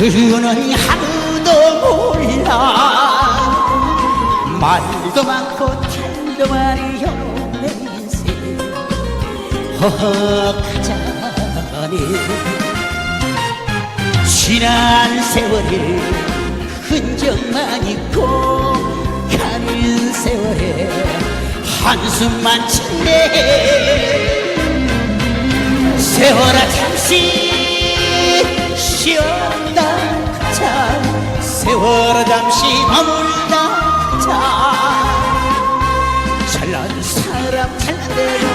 그는 하루도 몰라. 말도 많고 탈도 많은 내 인생 허허하자니. 지난 세월에 흔적만 있고 가는 세월에 한숨만 친대 세월아 잠시 자 세월아 잠시 머물다 자. 잘난 사람 잘난 대로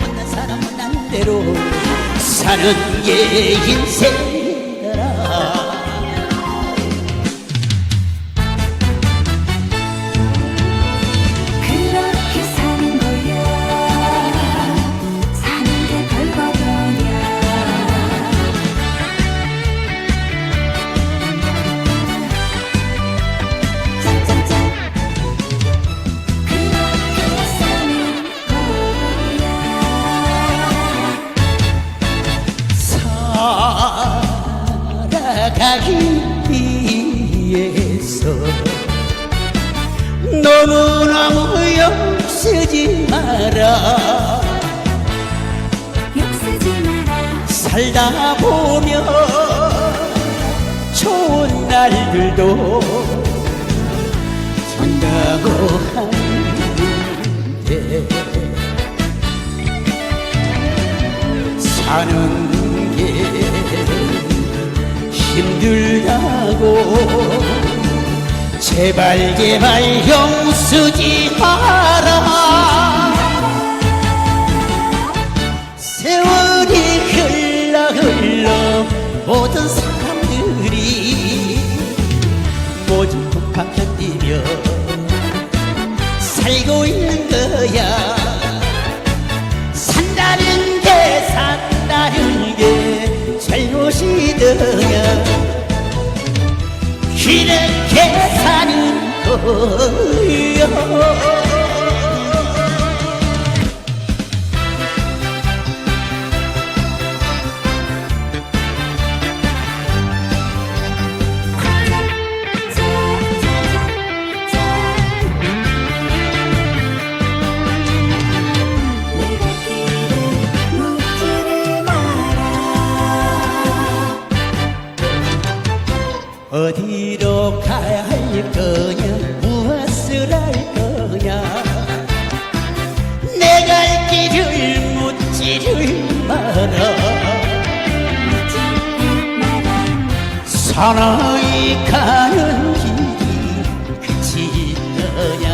못난 사람 못난 대로 사는 게 인생 살아가기 위해서 너무너무 욕쓰지 마라. 욕쓰지 마라. 살다 보면 좋은 날들도 온다고 하는데 사는 게 힘들다고. 제발 제발 용쓰지 마라. 세월이 흘러 흘러 모든 사람들이 모두 독박 견디며 살고 있 이렇게 사는 거야 어디로 가야 할 거냐? 무엇을 할 거냐? 내갈 길을 묻지를 마라 사나이 가는 길이 끝이 있느냐?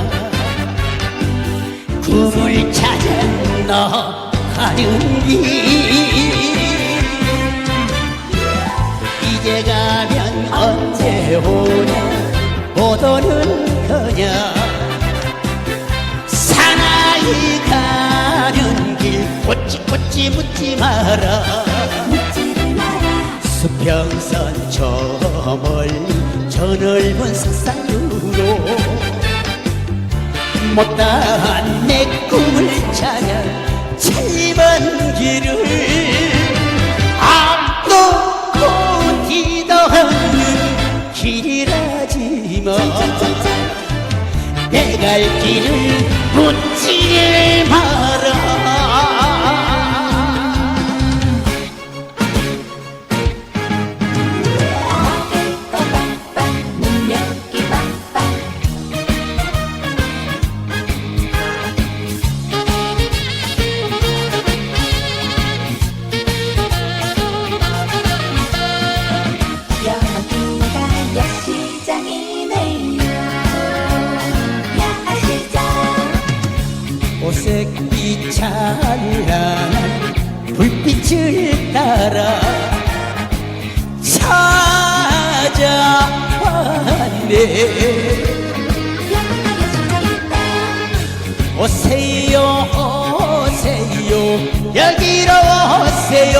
꿈을 찾아 너 가는 길 오는 거냐? 사나이 가는 길 꼬치꼬치 묻지 마라. 수평선 저 멀리 저 넓은 산으로 못다한 내 꿈을 찾아 찾은 길을 내갈 길을 묻지를 마라 야시장이다 오세요 오세요. 여기로 오세요.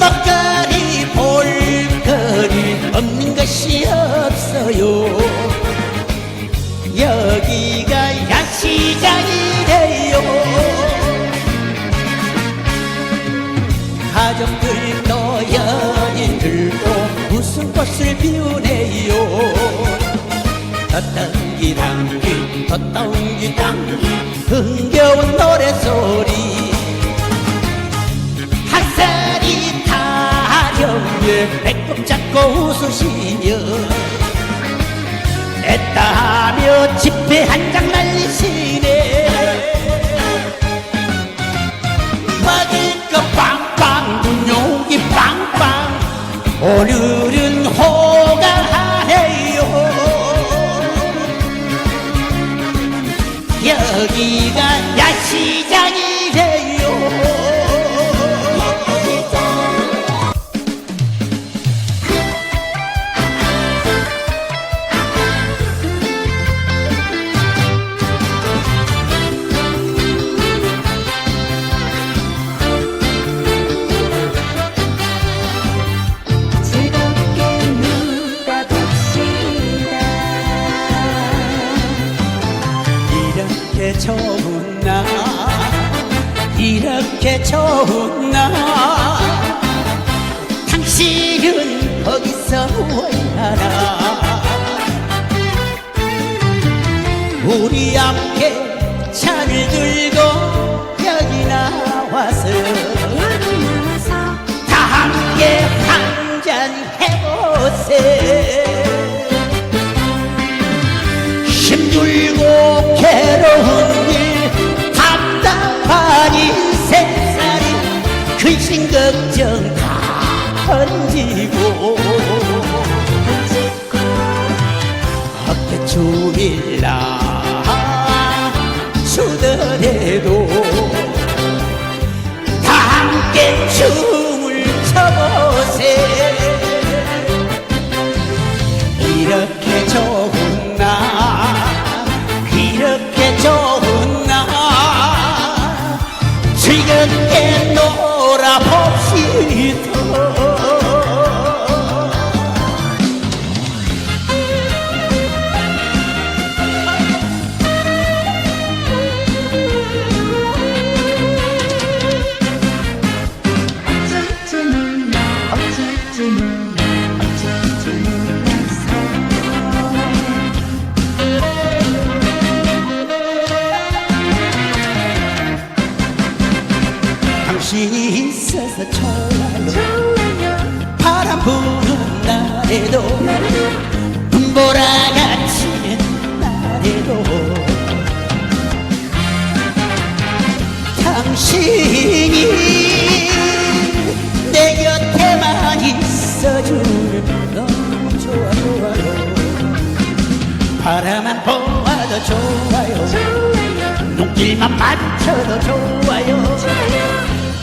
먹거리 볼거리 없는 것이 없어요 꽃을 피우네요. 덧덩기 당기 덧덩기 당기 흥겨운 노래소리. 한 살이 타령에 배꼽 잡고 웃으시며 냈다며 지폐 한장 추더라도 다 함께 춤을 춰보세. 이렇게 좋은 날 이렇게 좋은 날 즐겁게 놀아봅시다 좋아요. 좋아요 눈길만 맞춰도 좋아요 좋아요.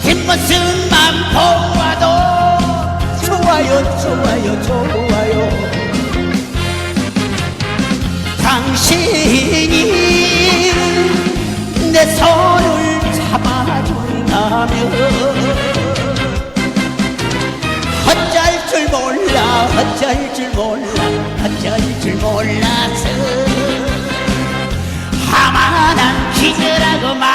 뒷모습만 보아도 좋아요 좋아요 좋아요. 당신이 내 손을 잡아준다면 어쩔 줄 몰라 어쩔 줄 몰라 어쩔 줄 몰라서 하만한 기절하고 말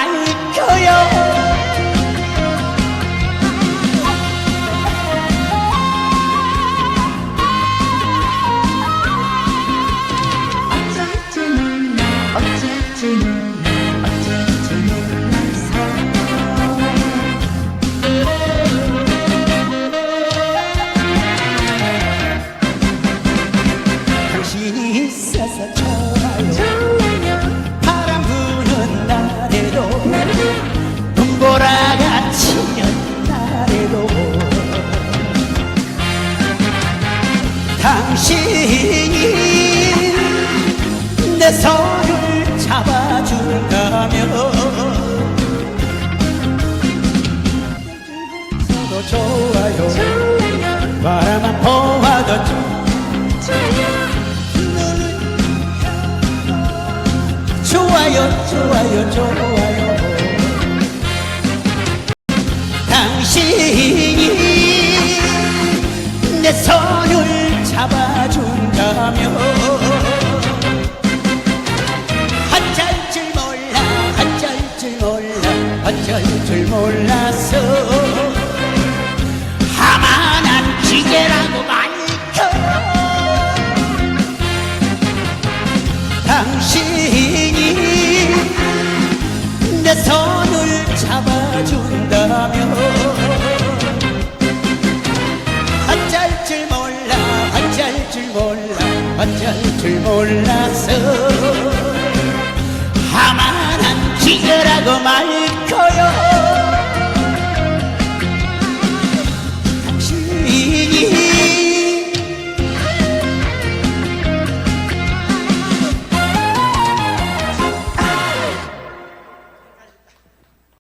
좋아요 좋